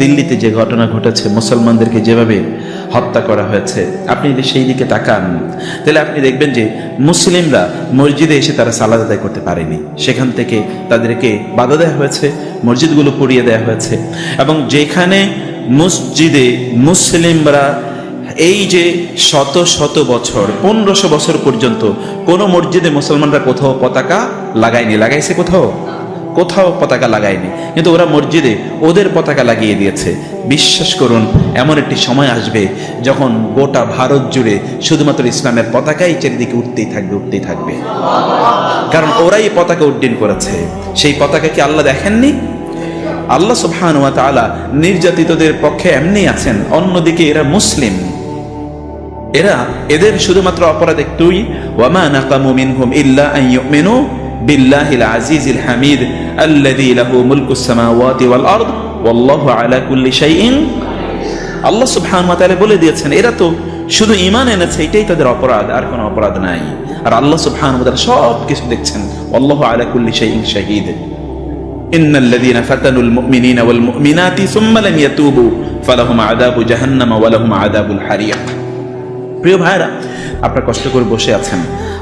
দিল্লিতে যে ঘটনা ঘটেছে, মুসলমানদেরকে যেভাবে হত্যা করা হয়েছে, আপনি যদি সেই দিকে তাকান, তাহলে আপনি দেখবেন যে মুসলিমরা মসজিদে এসে তারা সালাদ আদায় করতে পারেনি। সেখান থেকে তাদেরকে বাধা দেওয়া হয়েছে, মসজিদগুলো পুড়িয়ে দেওয়া হয়েছে এবং যেখানে মসজিদে মুসলিমরা এই যে শত শত বছর, পনেরোশো বছর পর্যন্ত কোনো মসজিদে মুসলমানরা কোথাও পতাকা লাগায়নি। লাগাইছে কোথাও? কোথাও পতাকা লাগায়নি। কিন্তু ওরা মসজিদে ওদের পতাকা লাগিয়ে দিয়েছে। বিশ্বাস করুন, এমন একটি সময় আসবে যখন গোটা ভারত জুড়ে শুধুমাত্র ইসলামের পতাকাই চারিদিকে উঠতেই থাকবে উঠতেই থাকবে। কারণ ওরাই পতাকা উড্ডীন করেছে। সেই পতাকা কি আল্লাহ দেখেননি? আল্লাহ সুবহান ওয়া তাআলা নির্যাতিতদের পক্ষে এমনি আছেন, অন্যদিকে এরা মুসলিম। এরা এদের শুধুমাত্র অপরাধ একটুই। ওয়ামা নাকামু মিনহুম ইল্লা আন বিল্লাহিল আজিজিল হামিদ। আল্লাযী লাহু মুলকুস সামাওয়াতি ওয়াল আরদ ওয়াল্লাহু আলা কুল্লি শাইইন আল্লাহ সুবহানাহু ওয়া তাআলা বলে দিয়েছেন এরা তো শুধু ঈমান এনেছে এটাই তাদের অপরাধ আর কোনো অপরাধ নাই আর আল্লাহ সুবহানাহু ওয়া তাআলা সব কিছু দেখছেন আল্লাহু আলা কুল্লি শাইইন শাহীদ إن الذين فتنوا المؤمنين والمؤمنات ثم لم يتوبوا فلهم عذاب جهنم ولهم عذاب الحريق প্রিয় ভাইরা আপনারা কষ্ট করে বসে আছেন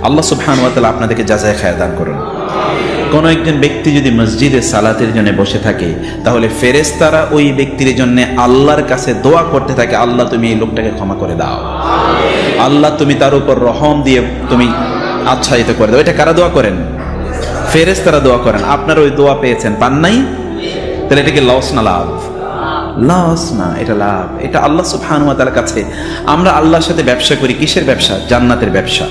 আল্লাহ সুবহানাহু ওয়া তাআলা আপনাদেরকে যাচাই খায় দান করুন কোন একজন ব্যক্তি যদি মসজিদে সালাতের জন্য বসে থাকে, তাহলে ফেরেশতারা ওই ব্যক্তির জন্য আল্লাহর কাছে দোয়া করতে থাকে, আল্লাহ, তুমি এই লোকটাকে ক্ষমা করে দাও। আল্লাহ, তুমি তার উপর রহম দিয়ে তুমি আচ্ছাদিত করে দাও। এটা কারা দোয়া করেন? ফেরেশতারা দোয়া করেন। আপনার ওই দোয়া পেয়েছেন, পান নাই? তাহলে এটাকে লস না লাভ? লস না, এটা লাভ। এটা আল্লাহ সুবহানাহু ওয়া কাছে। আমরা আল্লাহর সাথে ব্যবসা করি, কিসের ব্যবসা? জান্নাতের ব্যবসা।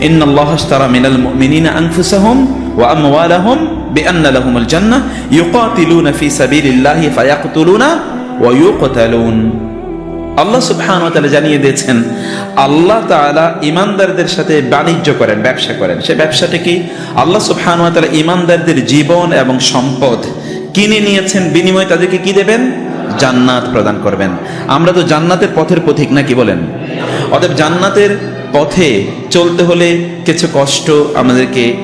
ইন্নাল্লাহ আশতারা মিনাল মুমিনিনা আনফুসাহুম ওয়া আমওয়ালাহুম বিআন্না লাহুমুল জান্নাহ ইউকাতিলুনা ফি সাবিলিল্লাহি ফায়াকতুলুনা ওয়া ইউকতালুন। আল্লাহ সুবহানাহু ওয়া তাআলা জানিয়ে দিয়েছেন, আল্লাহ তাআলা ইমানদারদের সাথে বাণিজ্য করেন, ব্যবসা করেন। সে ব্যবসাটা কি? আল্লাহ সুবহানাহু ওয়া তাআলা ইমানদারদের জীবন এবং সম্পদ কিনে নিয়েছেন, বিনিময়ে তাদেরকে কি দেবেন? জান্নাত প্রদান করবেন। আমরা তো জান্নাতের পথের পথিক নাকি বলেন? অতএব জান্নাতের পথে চলতে হলে কিছু কষ্ট আমাদেরকে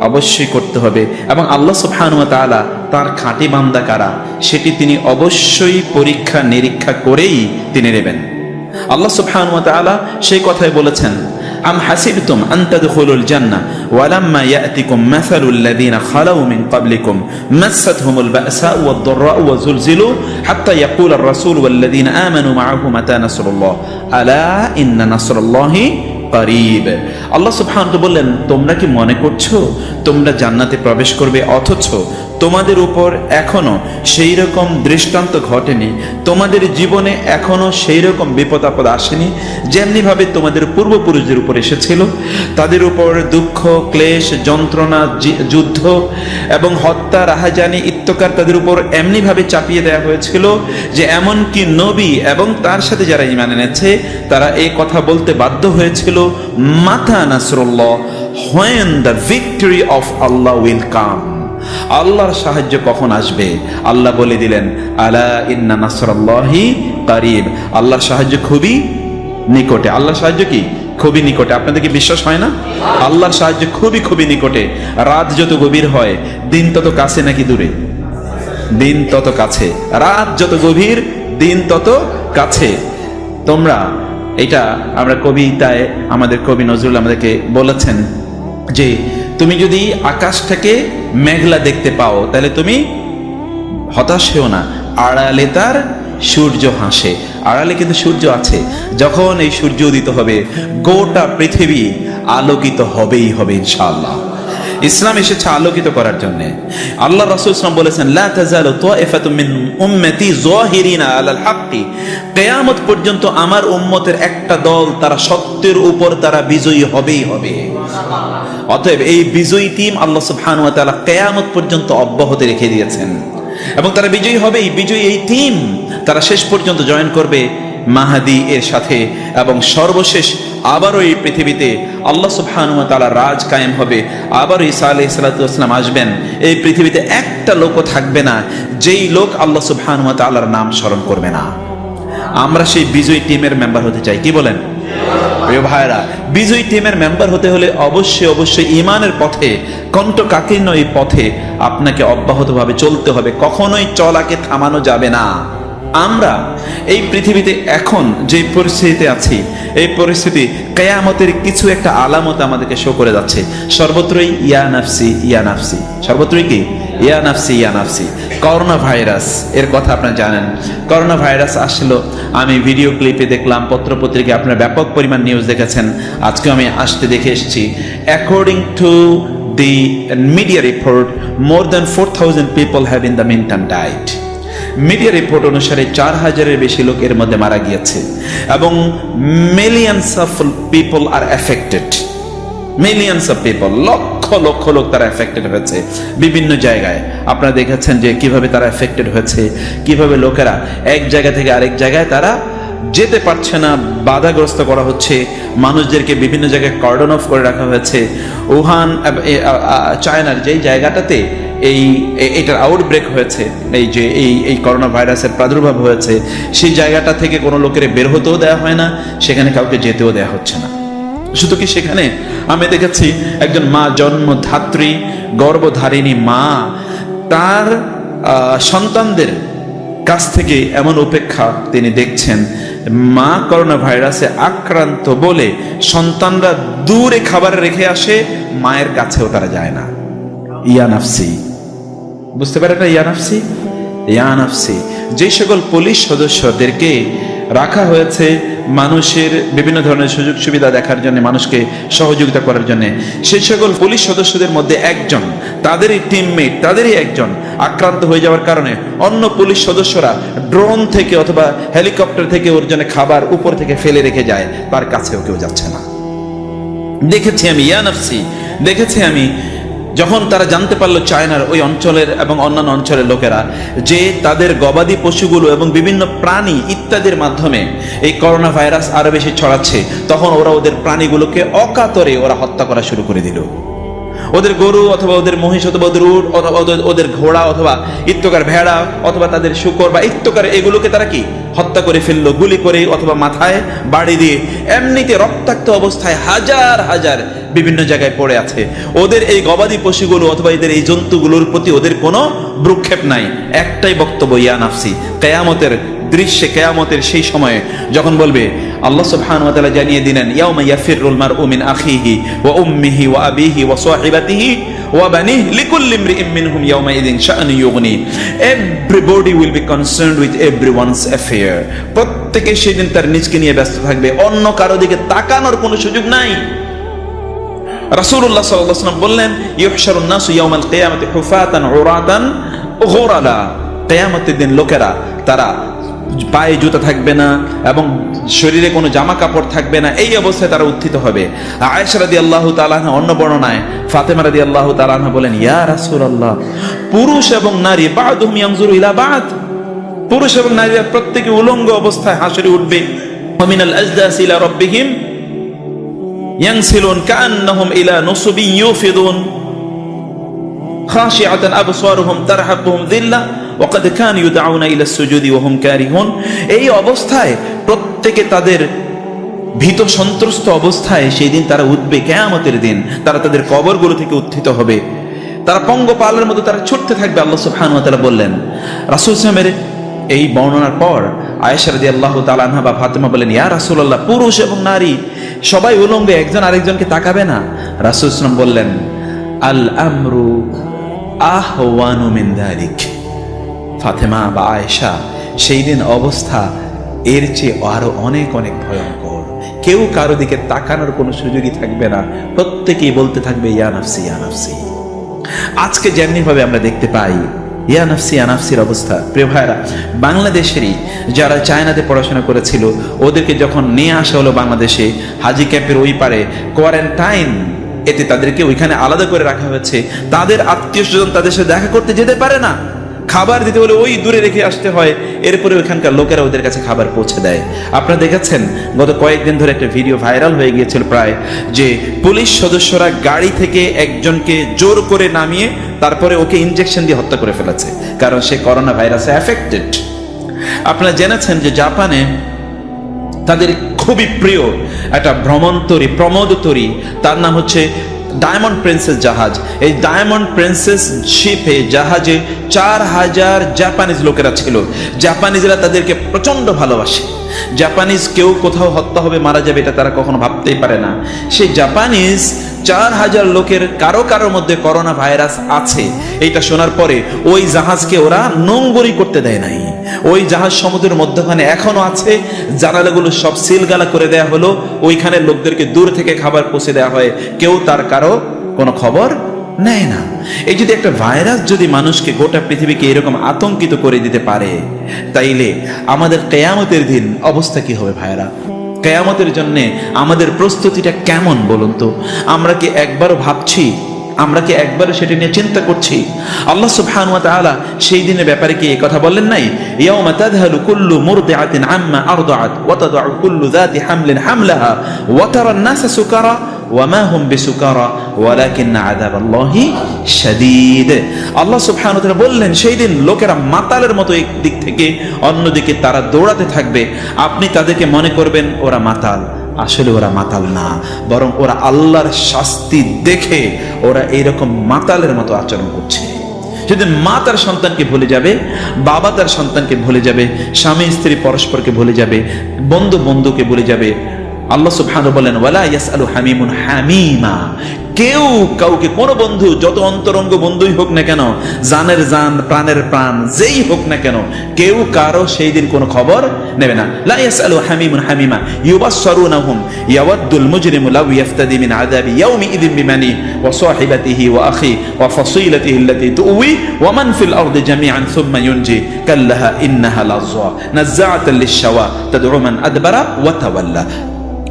অবশ্যই করতে হবে এবং আল্লাহ তাআলা তার খাঁটি বান্দা কারা? সেটি তিনি অবশ্যই পরীক্ষা নিরীক্ষা করেই তিনি নেবেন। আল্লাহ সুবহানাহু ওয়া সেই কথাই বলেছেন আম হাসিবতুম আন তাদখুলুল জান্নাহ ওয়ালাম্মা ইয়াতিকুম মাসালুল লাযিনা খালাউ মিন ক্বাবলিকুম মাসাতহুমুল বা'সাউ ওয়াদ-দাররাউ ওয়া যুলজিলু হাত্তা রাসূল আমানু মা'আহু মাতা নাসরুল্লাহ আলা ইন্না নাসরাল্লাহি করিব আল্লাহ বললেন, তোমরা কি মনে করছ? তোমরা জান্নাতে প্রবেশ করবে অথচ তোমাদের উপর এখনও সেই রকম দৃষ্টান্ত ঘটেনি। তোমাদের জীবনে এখনও সেই রকম বিপদ আপদ আসেনি, যেমনিভাবে তোমাদের পূর্বপুরুষদের উপর এসেছিল। তাদের উপর দুঃখ, ক্লেশ, যন্ত্রণা যুদ্ধ এবং হত্যা, রাহাজানি ইত্যকার তাদের উপর এমনিভাবে চাপিয়ে দেওয়া হয়েছিল যে এমনকি নবী এবং তার সাথে যারা ইমান এনেছে, তারা এই কথা বলতে বাধ্য হয়েছিল মাথা Nasrullah when the victory of Allah will come আল্লাহর সাহায্য কখন আসবে? আল্লাহ বলে দিলেন, আলা ইন্না নাসরাল্লাহি কারিব। আল্লাহর সাহায্য খুবই নিকটে। আল্লাহর সাহায্য কি? খুবই নিকটে। আপনাদের কি বিশ্বাস হয় না? আল্লাহর সাহায্য খুবই খুবই নিকটে। রাত যত গভীর হয়, দিন তত কাছে নাকি দূরে? দিন তত কাছে। রাত যত গভীর, দিন তত কাছে। তোমরা, এটা আমরা কবিতায়, আমাদের কবি নজরুল আমাদেরকে বলেছেন যে তুমি যদি আকাশটাকে মেঘলা দেখতে পাও, তাহলে তুমি হতাশ হেও না। আড়ালে তার সূর্য হাসে। আড়ালে কিন্তু সূর্য আছে। যখন এই সূর্য উদিত হবে, গোটা পৃথিবী আলোকিত হবেই হবে, ইনশাআল্লাহ। ইসলাম এসেছে আলোকিত করার জন্য। আল্লাহ রাসূল ইসলাম বলেছেন, লা তাজালু তাইফাতুম মিন উম্মতি যাহিরিনা আলাল হাক্কি। কিয়ামত পর্যন্ত আমার উম্মতের একটা দল তারা সত্যের উপর তারা বিজয়ী হবেই হবে। অতএব এই বিজয়ী টিম আল্লাহ সুবহানাহু ওয়া তাআলা কিয়ামত পর্যন্ত অব্যাহত রেখে দিয়েছেন। এবং তারা বিজয়ী হবে, এই বিজয়ী এই টিম তারা শেষ পর্যন্ত জয়েন করবে মাহাদি এর সাথে এবং সর্বশেষ আবারও এই পৃথিবীতে আল্লাহ সুবহানাহু ওয়া তাআলা রাজ কায়েম হবে। আবারও ঈসা আলাইহিস সালাতু ওয়াসসালাম আসবেন। এই পৃথিবীতে একটা লোকও থাকবে না, যেই লোক আল্লাহ সুবহানাহু ওয়া তাআলার নাম স্মরণ করবে না। আমরা সেই বিজয়ী টিমের মেম্বার হতে চাই, কি বলেন? ভাইরা বিজয়ী টিমের মেম্বার হতে হলে অবশ্যই অবশ্যই ইমানের পথে কণ্ঠকাকীর্ণ এই পথে আপনাকে অব্যাহতভাবে চলতে হবে। কখনোই চলাকে থামানো যাবে না। আমরা এই পৃথিবীতে এখন যে পরিস্থিতিতে আছি, এই পরিস্থিতি কেয়ামতের কিছু একটা আলামত আমাদেরকে শো করে যাচ্ছে। সর্বত্রই ইয়া নাফসি ইয়া নাফসি। সর্বত্রই কি? ইয়া নাফসি ইয়া নাফসি। করোনা ভাইরাস এর কথা আপনারা জানেন। করোনা ভাইরাস আসলো। আমি ভিডিও ক্লিপে দেখলাম, পত্রপত্রিকায় আপনারা ব্যাপক পরিমাণ নিউজ দেখেছেন। আজকে আমি আসতে দেখে এসেছি। According to the media report, more than 4000 people have in the meantime died media report অনুসারে চার হাজারের বেশি লোক এর মধ্যে মারা গিয়েছে। এবং millions of people are affected millions of people লক্ষ লক্ষ লোক তারা এফেক্টেড হয়েছে। বিভিন্ন জায়গায় আপনারা দেখেছেন যে কীভাবে তারা এফেক্টেড হয়েছে, কীভাবে লোকেরা এক জায়গা থেকে আরেক জায়গায় তারা যেতে পারছে না, বাধাগ্রস্ত করা হচ্ছে। মানুষদেরকে বিভিন্ন জায়গায় কর্ডন অফ করে রাখা হয়েছে। উহান চায়নার যেই জায়গাটাতে এই এটার আউটব্রেক হয়েছে, এই যে এই এই করোনা ভাইরাসের প্রাদুর্ভাব হয়েছে, সেই জায়গাটা থেকে কোনো লোকের বের হতেও দেওয়া হয় না, সেখানে কাউকে যেতেও দেওয়া হচ্ছে না। শুধু কি সেখানে? আমি দেখেছি একজন মা, জন্মধাত্রী, গর্ভধারিণী মা, তার সন্তানদের কাছ থেকে এমন উপেক্ষা তিনি দেখছেন, মা করোনা ভাইরাসে আক্রান্ত বলে সন্তানরা দূরে খাবার রেখে আসে, মায়ের কাছেও তারা যায় না। ইয়ানাফসি বুঝতে পারে না ইয়ানাফসি ইয়ানাফসি যে সকল পুলিশ সদস্যদেরকে রাখা হয়েছে মানুষের বিভিন্ন ধরনের সুযোগ সুবিধা দেখার জন্য, মানুষকে সহযোগিতা করার জন্য সেই সকল পুলিশ সদস্যদের মধ্যে একজন, তাদেরই টিমমেট তাদেরই একজন আক্রান্ত হয়ে যাওয়ার কারণে অন্য পুলিশ সদস্যরা ড্রোন থেকে অথবা হেলিকপ্টার থেকে ওর জন্য খাবার উপর থেকে ফেলে রেখে যায়, তার কাছেও কেউ যাচ্ছে না। দেখেছি আমি ইয়ানাফসি দেখেছি আমি যখন তারা জানতে পারল চায়নার ওই অঞ্চলের এবং অন্যান্য অঞ্চলের লোকেরা যে তাদের গবাদি পশুগুলো এবং বিভিন্ন প্রাণী ইত্যাদির মাধ্যমে এই করোনা ভাইরাস আরও বেশি ছড়াচ্ছে, তখন ওরা ওদের প্রাণীগুলোকে অকাতরে ওরা হত্যা করা শুরু করে দিল। ওদের গরু অথবা ওদের মহিষ অথবা ওদের উট অথবা ওদের ঘোড়া অথবা ইত্যকার ভেড়া অথবা তাদের শুকর বা ইত্যকার এগুলোকে তারা কি? হত্যা করে ফেলল, গুলি করে অথবা মাথায় বাড়ি দিয়ে এমনিতে রক্তাক্ত অবস্থায় হাজার হাজার বিভিন্ন জায়গায় পড়ে আছে। ওদের এই গবাদি পশুগুলো অথবা এদের এই জন্তুগুলোর প্রতি ওদের কোনো ভ্রুক্ষেপ নাই। একটাই বক্তব্য, ইয়া নাফসি, কেয়ামতের দৃশ্যে কেয়ামতের সেই সময়ে যখন বলবে, আল্লাহ সুবহানাহু ওয়া তাআলা জানিয়ে দিলেন, ইয়াউমা ইয়াফিরুল মারউ মিন আখিহি ওয়া উম্মিহি ওয়া আবিহি ওয়া সাহিবাতিহি ওয়া বানিহি লিকুল্লি ইমরিইম মিনহুম ইয়াউমা ইযিন শাআনু ইউগনি। Everybody will be concerned with everyone's affair প্রত্যেকে সেদিন তার নিজকে নিয়ে ব্যস্ত থাকবে। অন্য কারও দিকে তাকানোর কোনো সুযোগ নাই। রাসূলুল্লাহ সাল্লাল্লাহু আলাইহি ওয়াসাল্লাম বললেন, ইউহশারুন নাসু ইয়াউমাল কিয়ামাতি হুফাতান উরাতান গোরালা। কিয়ামতের দিন লোকেরা, তারা পায়ে জুতা থাকবে না এবং শরীরে কোনো জামা কাপড় থাকবে না, এই অবস্থায় তারা উত্থিত হবে। আয়েশা রাদি আল্লাহ তালাহা অন্য বর্ণনায় ফাতেমা রাদি আল্লাহ তালাহা বলেন, ইয়া রাসুল আল্লাহ পুরুষ এবং নারী বাদ ইলা ইলাবাদ পুরুষ এবং নারীরা প্রত্যেকে উলঙ্গ অবস্থায় হাসরে উঠবে। মিনাল আজদাস ইলা রব্বিহিম ইয়াংসিলুন কাআন্নাহুম ইলা নুসুবি ইউফিদুন। খাশিআতান আবসারুহুম তারহাবুহুম যিল্লাহ ওকাদ খান ইউদাউনা ইলা সুজুদি এই অবস্থায় প্রত্যেকে তাদের ভীত সন্ত্রস্ত অবস্থায় সেই দিন তারা উঠবে কেয়ামতের দিন। তারা তাদের কবরগুলো থেকে উত্থিত হবে। তারা পঙ্গপালের মতো তারা ছুটতে থাকবে, আল্লাহ সুবহানাহু বললেন। রাসুল ইসলামের এই বর্ণনার পর আয়েশা রাদিয়াল্লাহু আল্লাহ আনহা বা ফাতেমা বলেন, ইয়া রাসূলুল্লাহ, পুরুষ এবং নারী, সবাই উলঙ্গে, একজন আরেকজনকে তাকাবে না? রাসুল ইসলাম বললেন, আল আমরু আহওয়ানু মিন ফাতেমা বা আয়েশা, সেই দিন অবস্থা এর চেয়ে আরও অনেক অনেক ভয়ঙ্কর। কেউ কারও দিকে তাকানোর কোনো সুযোগই থাকবে না। প্রত্যেকেই বলতে থাকবে, ইয়া নাফসি ইয়া নাফসি। আজকে যেমনি ভাবে আমরা দেখতে পাই, ইয়া নাফসি, ইয়া নাফসির অবস্থা। প্রিয় ভাইরা বাংলাদেশেরই যারা চায়নাতে পড়াশোনা করেছিল, ওদেরকে যখন নিয়ে আসা হলো বাংলাদেশে, হাজি ক্যাম্পের ওই পারে, কোয়ারেন্টাইন, এতে তাদেরকে ওইখানে আলাদা করে রাখা হয়েছে। তাদের আত্মীয় স্বজন তাদের সাথে দেখা করতে যেতে পারে না। খাবার দিতে হলে ওই দূরে রেখে আসতে হয়। এরপরে ওইখানকার লোকেরা ওদের কাছে খাবার পৌঁছে দেয়। আপনারা দেখেছেন, গত কয়েকদিন ধরে একটা ভিডিও ভাইরাল হয়ে গিয়েছিল প্রায়, যে পুলিশ সদস্যরা গাড়ি থেকে একজনকে জোর করে নামিয়ে তারপরে ওকে ইনজেকশন দিয়ে হত্যা করে ফেলেছে, কারণ সে করোনা ভাইরাসে অ্যাফেক্টেড আপনারা জেনেছেন যে জাপানে তাদের খুবই প্রিয় একটা ভ্রমণতরী, প্রমোদতরী, তার নাম হচ্ছে ডায়মন্ড প্রিন্সেস জাহাজ। এই ডায়মন্ড প্রিন্সেস শিপে জাহাজে চার হাজার জাপানিজ লোকেরা ছিল। জাপানিজরা তাদেরকে প্রচণ্ড ভালোবাসে। জাপানিজ কেউ কোথাও হত্যা হবে, মারা যাবে এটা তারা কখনো ভাবতেই পারে না। সেই জাপানিজ চার হাজার লোকের কারও কারোর মধ্যে করোনা ভাইরাস আছে। এটা শোনার পরে ওই জাহাজকে ওরা নোংরি করতে দেয় নাই। ওই জাহাজ সমুদ্রের মধ্যখানে এখনও আছে। জানালাগুলো সব সিলগালা করে দেয়া হলো। ওইখানে লোকদেরকে দূর থেকে খাবার পৌঁছে দেওয়া হয়। কেউ তার কারও কোনো খবর নেয় না। এই যদি একটা ভাইরাস যদি মানুষকে গোটা পৃথিবীকে এরকম আতঙ্কিত করে দিতে পারে, তাইলে আমাদের কেয়ামতের দিন অবস্থা কি হবে ভাইরা কেয়ামতের জন্যে আমাদের প্রস্তুতিটা কেমন বলুন তো? আমরা কি একবারও ভাবছি আমরা কি একবারও সেটা নিয়ে চিন্তা করছি? আল্লাহ সুবহানাহু ওয়া তাআলা সেই দিনের ব্যাপারে কি এই কথা বললেন নাই? ইয়াউমা তাযহালু কুল্লু মুরদিআতিন আম্মা আরদাআত ওয়া তাদউ কুল্লু যাতি হামলিন হামলাহা ওয়া নাসা সুকারা আল্লাহ তাআলা বললেন, সেই দিন লোকেরা মাতালের মতো এক দিক থেকে অন্যদিকে তারা দৌড়াতে থাকবে। আপনি তাদেরকে মনে করবেন ওরা মাতাল। আসলে ওরা মাতাল না, বরং ওরা আল্লাহর শাস্তি দেখে ওরা এইরকম মাতালের মতো আচরণ করছে। যদি মা তার সন্তানকে ভুলে যাবে, বাবা তার সন্তানকে ভুলে যাবে, স্বামী স্ত্রী পরস্পরকে ভুলে যাবে, বন্ধু বন্ধুকে ভুলে যাবে আল্লাহ সুবহানাহু বলেন, ওয়ালা ইয়াসআলু হামিমুন হামিমা। কেউ কাউকে, কোন বন্ধু, যত অন্তরঙ্গ বন্ধুই হোক না কেন, জানের জান, প্রাণের প্রাণ, যেই হোক না কেন, কেউ কারও সেই দিন কোনো খবর নেবে না। লা ইয়াসআলু হামিমুন হামিমা, ইউবাসসারুনাহুম, ইয়াওয়াদ্দুল মুজরিমু লাউ ইয়াফতাদি মিন আযাবি ইয়াউমি ইযিন বিমানি ওয়া সাহিবাতিহি ওয়া আখি ওয়া ফাসিলাতিহি আল্লাতী তুউই ওয়া মান ফিল আরদি জামিআন সুম্মা ইউনজি কাল্লাহা ইন্নাহা লাযা নাযাআতাল লিশ-শাওয়া, তাদউ মান আদবারা ওয়া তাওয়াল্লা।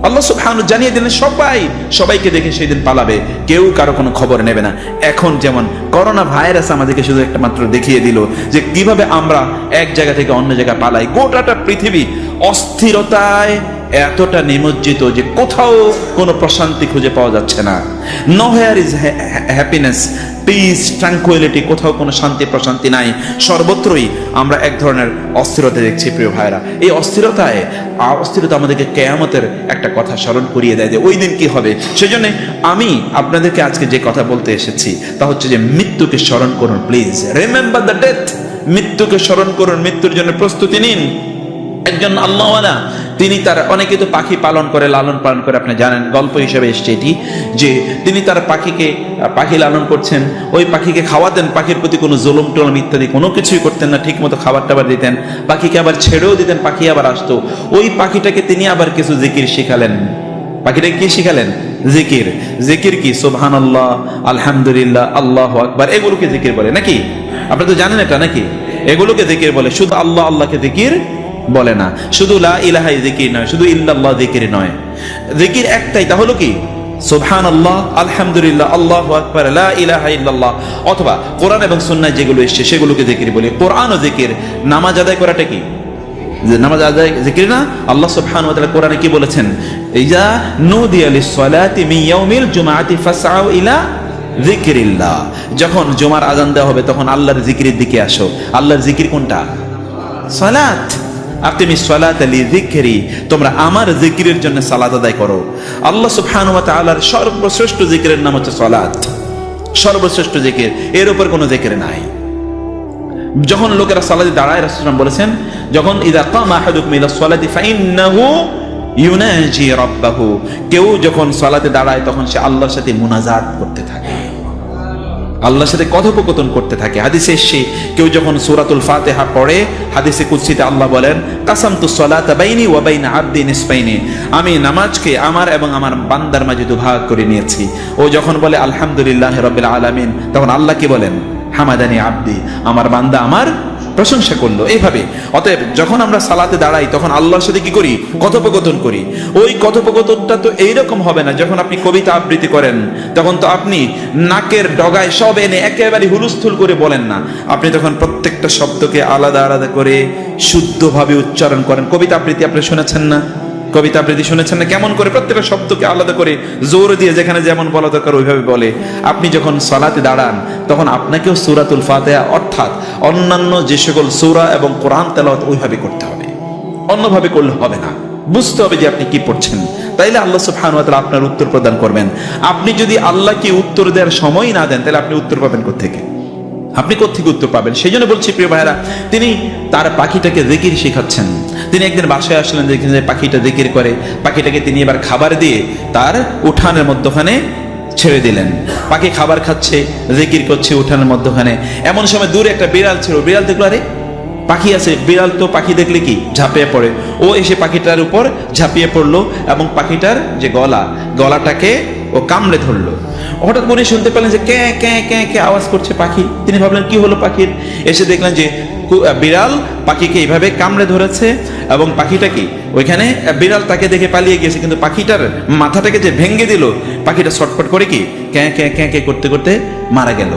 আল্লাহ সুবহানাহু জানিয়ে দিলেন, সবাই, সবাইকে দেখে সেদিন পালাবে। কেউ কারও কোনো খবর নেবে না। এখন যেমন করোনা ভাইরাস আমাদেরকে শুধু একটা মাত্র দেখিয়ে দিল যে কীভাবে আমরা এক জায়গা থেকে অন্য জায়গায় পালাই। গোটাটা পৃথিবী অস্থিরতায় এতটা নিমজ্জিত যে কোথাও কোনো প্রশান্তি খুঁজে পাওয়া যাচ্ছে না। Nowhere is happiness peace tranquillity কোথাও কোনো শান্তি, প্রশান্তি নাই। সর্বত্রই আমরা এক ধরনের অস্থিরতা দেখছি, প্রিয় ভাইরা এই অস্থিরতায় অস্থিরতা আমাদেরকে কেয়ামতের একটা কথা স্মরণ করিয়ে দেয় যে, ওই দিন কি হবে? সেজন্য আমি আপনাদেরকে আজকে যে কথা বলতে এসেছি, তা হচ্ছে যে, মৃত্যুকে স্মরণ করুন প্লিজ রিমেম্বার দ্য ডেথ মৃত্যুকে স্মরণ করুন, মৃত্যুর জন্য প্রস্তুতি নিন। একজন আল্লাহওয়ালা, তিনি তার অনেকে তো পাখি পালন করে, লালন পালন করে, আপনি জানেন, গল্প হিসেবে এসছে এটি, যে তিনি তার পাখিকে, পাখি লালন করছেন, ওই পাখিকে খাওয়াতেন, পাখির প্রতি কোনো জুলুম টলম ইত্যাদি, কোনো কিছুই করতেন না ঠিক মতো খাবার টাবার দিতেন, পাখিকে আবার ছেড়েও দিতেন, পাখি আবার আসতো, ওই পাখিটাকে তিনি আবার কিছু জিকির শিখালেন। পাখিটাকে কি শিখালেন? জিকির। জিকির কি? সুবহান আল্লাহ আলহামদুলিল্লাহ, আল্লাহ আকবার, এগুলোকে জিকির বলে, নাকি? আপনি তো জানেন এটা, নাকি? এগুলোকে জিকির বলে, শুধু আল্লাহ, আল্লাহকে জিকির বলে না। শুধু লা ইলাহাই জিকির নয়, শুধু ইল্লাল্লাহ জিকির নয়। জিকির একটাই, তা হলো কি? সুবহান আল্লাহ আলহামদুলিল্লাহ, আল্লাহ আকবার ইলাহা ইল্লাল্লাহ। অথবা কোরআন এবং সুন্নাহ যেগুলো এসেছে, সেগুলোকে জিকির বলি। কোরআন ও জিকির নামাজ আদায় করাটা কি? নামাজ আদায় জিকির না? আল্লাহ সুবহানাহু ওয়া তাআলা কোরআনে কি বলেছেন? ইজা নুদিয়া লিস-সালাতি মিন ইয়াউমিল জুমআতি ফাসআউ ইলা যিকরিল্লাহ। যখন জুমার আজান দেওয়া হবে, তখন আল্লাহর জিকিরের দিকে আসো। আল্লাহর জিকির কোনটা? সালাত। তোমরা আমার জিকিরের জন্য সালাত আদায় করো। আল্লাহ সর্বশ্রেষ্ঠ জিকিরের নাম হচ্ছে সর্বশ্রেষ্ঠ জিকির, এর উপর কোনো জিকির নাই। যখন লোকেরা সালাতে দাঁড়ায় রাসূলুল্লাহ বলেছেন, যখন ইদা কামা আহাদুকুম ইলা সালাতি ফাইন্নাহু ইউনাজি রাব্বাহু, কেউ যখন সালাতে দাঁড়ায়, তখন সে আল্লাহর সাথে মুনাজাত করতে থাকে। আল্লাহর সাথে কথোপকথন করতে থাকে। হাদিসে এসে কেউ যখন সূরাতুল ফাতিহা পড়ে, হাদিসে কুদসিতে আল্লাহ বলেন, কাসামতু সালাতা বাইনি ওয়া বাইনা আবদি নিসফাইনি। আমি নামাজকে আমার এবং আমার বান্দার মাঝে দুভাগ করে নিয়েছি। ও যখন বলে, আলহামদুলিল্লাহ রাব্বিল আলামিন, তখন আল্লাহ কি বলেন? হামাদানি আব্দি। আমার বান্দা আমার প্রশংসা করল। এইভাবে। অতএব যখন আমরা সালাতে দাঁড়াই, তখন আল্লাহর সাথে কি করি? কথোপকথন করি। ওই কথোপকথনটা তো এইরকম হবে না, যখন আপনি কবিতা আবৃত্তি করেন, তখন তো আপনি নাকের ডগায় সব এনে একেবারে হুলুস্থুল করে বলেন না। আপনি তখন প্রত্যেকটা শব্দকে আলাদা আলাদা করে শুদ্ধভাবে উচ্চারণ করেন। কবিতা আবৃত্তি আপনি শুনেছেন না? কবিতা আবৃত্তি শুনেছেন না? কেমন করে প্রত্যেকটা শব্দকে আলাদা করে জোর দিয়ে যেখানে যেমন বলা দরকার ওইভাবে বলে। আপনি যখন সালাতে দাঁড়ান, তখন আপনাকেও সুরাতুল ফাতেহা, অর্থাৎ অন্যান্য যে সকল সূরা এবং কোরআন তেলাওয়াত ওইভাবে করতে হবে। অন্যভাবে করলে হবে না। বুঝতে হবে যে আপনি কি পড়ছেন। তাইলে আল্লাহ তাআলা আপনার উত্তর প্রদান করবেন। আপনি যদি আল্লাহকে উত্তর দেওয়ার সময় না দেন তাহলে আপনি উত্তর পাবেন কোত্থেকে? আপনি কোথেকে উত্তর পাবেন? সেই জন্য বলছি, প্রিয় ভাইরা তিনি তার পাখিটাকে জিকির শেখাচ্ছেন। তিনি একদিন বাসায় আসলেন দেখেন যে পাখিটা জিকির করে। পাখিটাকে তিনি এবার খাবার দিয়ে তার উঠানের মধ্যখানে ছেড়ে দিলেন। পাখি খাবার খাচ্ছে, জিকির করছে উঠানের মধ্যখানে। এমন সময় দূরে একটা বিড়াল ছিল। বিড়াল দেখল, আরে পাখি আছে, বিড়াল তো পাখি দেখলে কি? ঝাঁপিয়ে পড়ে। ও এসে পাখিটার উপর ঝাঁপিয়ে পড়ল এবং পাখিটার যে গলা, গলাটাকে ও কামড়ে ধরলো। হঠাৎ করে শুনতে পেলেন যে ক্যাঁ ক্যাঁ ক্যাঁ ক্যাঁ আওয়াজ করছে পাখি। তিনি ভাবলেন, কি হলো পাখির? এসে দেখলেন যে বিড়াল পাখিকে এইভাবে কামড়ে ধরেছে এবং পাখিটা কি? ওইখানে বিড়াল তাকে দেখে পালিয়ে গেছে কিন্তু পাখিটার মাথাটাকে যে ভেঙে দিল, পাখিটা ছটফট করে কি, ক্যাঁ ক্যাঁ ক্যাঁ ক্যাঁ করতে করতে মারা গেল।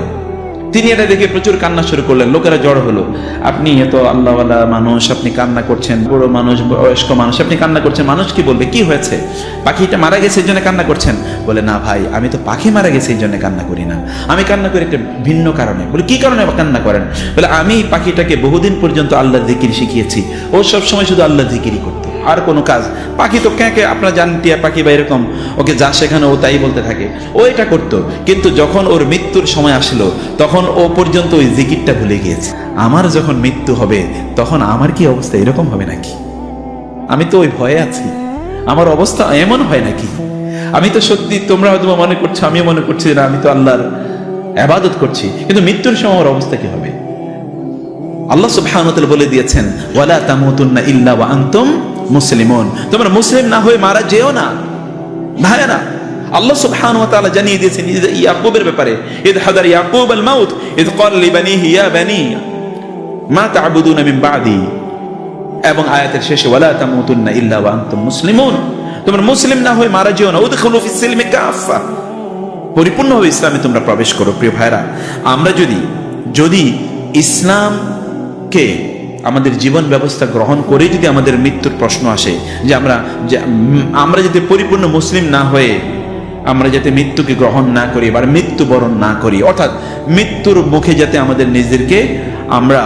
তিনি এটা দেখে প্রচুর কান্না শুরু করলেন। লোকেরা জড় হলো। আপনি এত আল্লাহওয়ালা মানুষ, আপনি কান্না করছেন, বড় মানুষ, বয়স্ক মানুষ, আপনি কান্না করছেন। মানুষ কি বলবে? কি হয়েছে? পাখিটা মারা গেছে এই জন্য কান্না করছেন? বলে, না ভাই, আমি তো পাখি মারা গেছে এই জন্য কান্না করি না। আমি কান্না করি একটা ভিন্ন কারণে। বলে, কি কারণে কান্না করেন? বলে, আমি পাখিটাকে বহুদিন পর্যন্ত আল্লাহ জিকির শিখিয়েছি। ও সব সময় শুধু আল্লাহ জিকিরই করতো। আর কোনো কাজ। পাখি তো ক্যাঁকে আপনার জান টিয়া পাখি বা এরকম। ওকে যা সেখানে ও তাই বলতে থাকে। ও এটা করতো কিন্তু যখন ওর মৃত্যুর সময় আসলো তখন ও পর্যন্ত ওই জিকিরটা ভুলে গিয়েছে। আমার যখন মৃত্যু হবে তখন আমার কি অবস্থা এরকম হবে নাকি? আমি তো ওই ভয়ে আছি। আমার অবস্থা এমন হয় নাকি? আমি তো সত্যি তোমরা হয়তো মনে করছ আমিও মনে করছি না, আমি তো আল্লাহর আবাদত করছি। কিন্তু মৃত্যুর সময় আমার অবস্থা কি হবে? আল্লাহ সুবহানাহু ওয়া তাআলা বলে দিয়েছেন ওয়ালা তামুতুন্না ইল্লা ওয়া আনতুম মুসলিমুন। তোমরা মুসলিম না হয়ে মারা যেও না। ভাইরা আল্লাহ সুবহানাহু ওয়া তাআলা জানিয়ে দিয়েছেন ইয়াকুবের ব্যাপারে ইদ হাদার ইয়াকুব আল মাউত ইদ ক্বাল লিবানিহি, ইয়া বানি, মা তা'বুদুনা মিন বাদি। এবং আয়াতের শেষে, ওয়ালা তামুতুন্না ইল্লা ওয়া আনতুম মুসলিমুন। তোমরা মুসলিম না হয়ে মারা যেও না। উদখুলু ফিস সিলমি কাফা পরিপূর্ণভাবে ইসলামে তোমরা প্রবেশ করো, প্রিয় ভাইরা আমরা যদি যদি ইসলামকে আমাদের জীবন ব্যবস্থা গ্রহণ করে যদি আমাদের মৃত্যুর প্রশ্ন আসে, যে আমরা আমরা যাতে পরিপূর্ণ মুসলিম না হয়ে আমরা যাতে মৃত্যুকে গ্রহণ না করি এবার মৃত্যুবরণ না করি, অর্থাৎ মৃত্যুর মুখে যাতে আমাদের নিজেদেরকে আমরা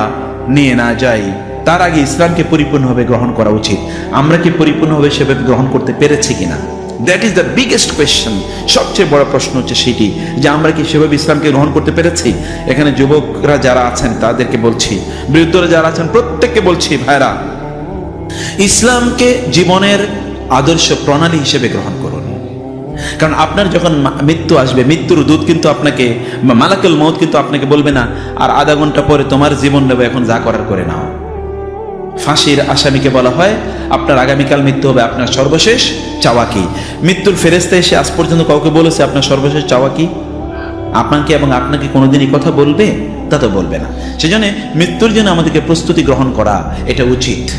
নিয়ে না যাই, তার আগে ইসলামকে পরিপূর্ণভাবে গ্রহণ করা উচিত। আমরা কি পরিপূর্ণভাবে সেভাবে গ্রহণ করতে পেরেছি কিনা? That is the biggest question সবচেয়ে বড় প্রশ্ন হচ্ছে সেটি, যে আমরা কি সেভাবে ইসলামকে গ্রহণ করতে পেরেছি? এখানে যুবকরা যারা আছেন, তাদেরকে বলছি, বৃদ্ধরা যারা আছেন, প্রত্যেককে বলছি, ভাইরা, ইসলামকে জীবনের আদর্শ প্রণালী হিসেবে গ্রহণ করুন। কারণ আপনার যখন মৃত্যু আসবে, মৃত্যুর দূত কিন্তু আপনাকে মালাকুল মৌত কিন্তু আপনাকে বলবে না, আর আধা ঘণ্টা পরে তোমার জীবন নেবে, এখন যা করার করে নাও। ফাঁসির আসামিকে বলা হয়। আপনার আগামীকাল মৃত্যু হবে আপনার সর্বশেষ চাওয়া কি? মৃত্যুর ফেরেস্তা এসে আজ পর্যন্ত কাউকে বলেছে আপনার সর্বশেষ চাওয়া কি? আপনাকে এবং আপনাকে কোনোদিনই কথা বলবে? তা তো বলবে না। সেজন্য মৃত্যুর জন্য আমাদেরকে প্রস্তুতি গ্রহণ করা এটা উচিত।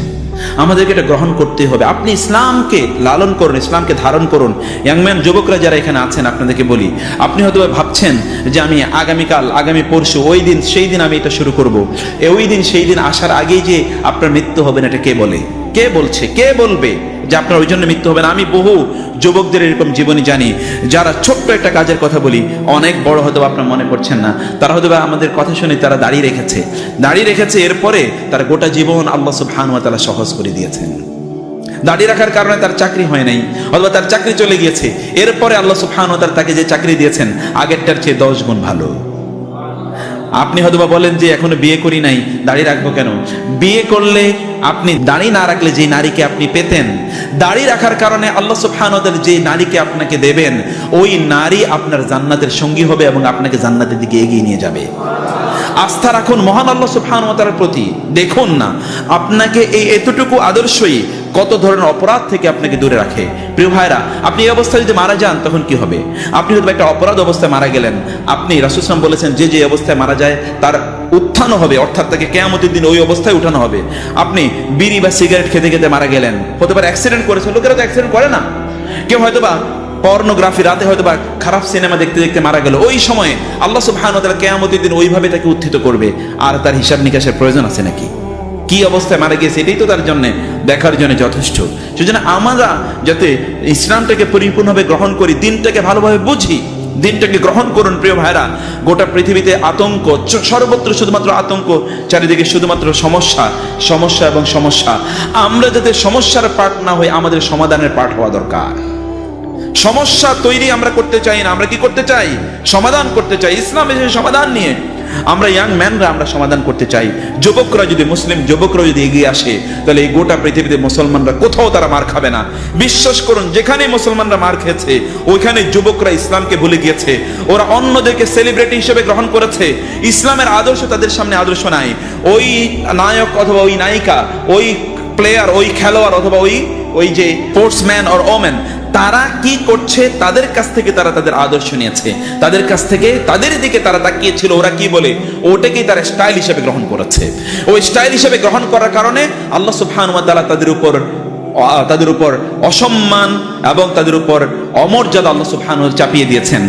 আমাদেরকে এটা গ্রহণ করতে হবে। আপনি ইসলামকে লালন করুন, ইসলামকে ধারণ করুন। ইয়াংম্যান যুবকরা যারা এখানে আছেন, আপনাদেরকে বলি, আপনি হয়তো ভাবছেন যে আমি আগামীকাল, আগামী পরশু, ওই দিন, সেই দিন আমি এটা শুরু করব। ওই দিন, সেই দিন আসার আগেই যে আপনার মৃত্যু হবে না, এটা কে বলে? কে বলছে? কে বলবে? যে আপনার ওই জন্য মৃত্যু হবে না। আমি বহু যুবকদের এরকম জীবনী জানি, যারা ছোট্ট একটা কাজের কথা বলি, অনেক বড় হয়তো আপনার মনে করছেন না। তারা হয়তো আমাদের কথা শুনে তারা দাঁড়িয়ে রেখেছে। দাঁড়িয়ে রেখেছে এরপরে তার গোটা জীবন আল্লাহ সুবহানাহু ওয়া তাআলা সহজ করে দিয়েছেন। দাঁড়িয়ে রাখার কারণে তার চাকরি হয় নাই, অথবা তার চাকরি চলে গিয়েছে। এরপরে আল্লাহ সুবহানাহু ওয়া তাআলা তাকে যে চাকরি দিয়েছেন, আগেরটার চেয়ে দশ গুণ ভালো। আপনি হয়তো বলেন যে এখনও বিয়ে করি নাই, দাড়ি রাখব কেন? বিয়ে করলে আপনি দাড়ি না রাখলে যে নারীকে আপনি পেতেন, দাড়ি রাখার কারণে আল্লাহ সুবহানাহু যে নারীকে আপনাকে দেবেন, ওই নারী আপনার জান্নাতের সঙ্গী হবে এবং আপনাকে জান্নাতের দিকে এগিয়ে নিয়ে যাবে। আস্থা রাখুন, মহান আল্লাহ সুবহানাহু প্রতি। দেখুন না, আপনাকে এই এতটুকু আদর্শই কত ধরনের অপরাধ থেকে আপনাকে দূরে রাখে? প্রিয় ভাইরা, আপনি এই অবস্থায় যদি মারা যান, তখন কি হবে? আপনি হয়তো একটা অপরাধ অবস্থায় মারা গেলেন। আপনি রাসুসলাম বলেছেন, যে যে অবস্থায় মারা যায়, তার উত্থানও হবে, অর্থাৎ তাকে কেয়ামতের দিন ওই অবস্থায় উঠানো হবে। আপনি বিড়ি বা সিগারেট খেতে খেতে মারা গেলেন। হতে পারে অ্যাক্সিডেন্ট করেছে, লোকেরা তো অ্যাক্সিডেন্ট করে না। কেউ হয়তো বা পর্নোগ্রাফি রাতে হয়তো বা খারাপ সিনেমা দেখতে দেখতে মারা গেল। ওই সময়ে আল্লাহ সুবহানাহু ওয়া কিয়ামতের দিন ওইভাবে তাকে উত্থিত করবে। আর তার হিসাব নিকাশের প্রয়োজন আছে নাকি? কি অবস্থায় মারা গিয়েছে, এটাই তো তার জন্য দেখার জন্য যথেষ্ট। সেজন্য আমরা যাতে ইসলামটাকে পরিপূর্ণভাবে গ্রহণ করি, দিনটাকে ভালোভাবে বুঝি, দিনটাকে গ্রহণ করুন প্রিয় ভাইরা গোটা পৃথিবীতে আতঙ্ক সর্বত্র শুধুমাত্র আতঙ্ক, চারিদিকে শুধুমাত্র সমস্যা সমস্যা এবং সমস্যা। আমরা যাতে সমস্যার পাঠ না হই, আমাদের সমাধানের পাঠ হওয়া দরকার। সমস্যা তৈরি আমরা করতে চাই না, আমরা কি করতে চাই? সমাধান করতে চাই, ইসলাম এসে সমাধান নিয়ে আমরা ইয়াং ম্যানরা আমরা সমাধান করতে চাই। যুবকরা যদি মুসলিম যুবকরা যদি এগিয়ে আসে, তাহলে এই গোটা পৃথিবীতে মুসলমানরা কোথাও তারা মার খাবে না। বিশ্বাস করুন, যেখানে মুসলমানরা মার খেয়েছে, ওইখানে যুবকরা ইসলামকে ভুলে গিয়েছে। ওরা অন্যদেরকে সেলিব্রিটি হিসেবে গ্রহণ করেছে। ইসলামের আদর্শ তাদের সামনে আদর্শ নাই। ওই নায়ক অথবা ওই নায়িকা, ওই প্লেয়ার ওই খেলোয়াড় অথবা ওই ওই যে স্পোর্টসম্যান অর ওমেন তারা কি করছে? তাদের কাছ থেকে তারা তাদের আদর্শ নিয়েছে। তাদের কাছ থেকে তাদের দিকে তারা তাকিয়েছিল, ওরা কি বলে? ওটাকেই তারা স্টাইল হিসেবে গ্রহণ করেছে। ওই স্টাইল হিসেবে গ্রহণ করার কারণে আল্লাহ সুবহানাহু তালা তাদের উপর তাদের উপর অসম্মান এবং তাদের উপর অমর্যাদা আল্লাহ সুবহানাহু চাপিয়ে দিয়েছেন।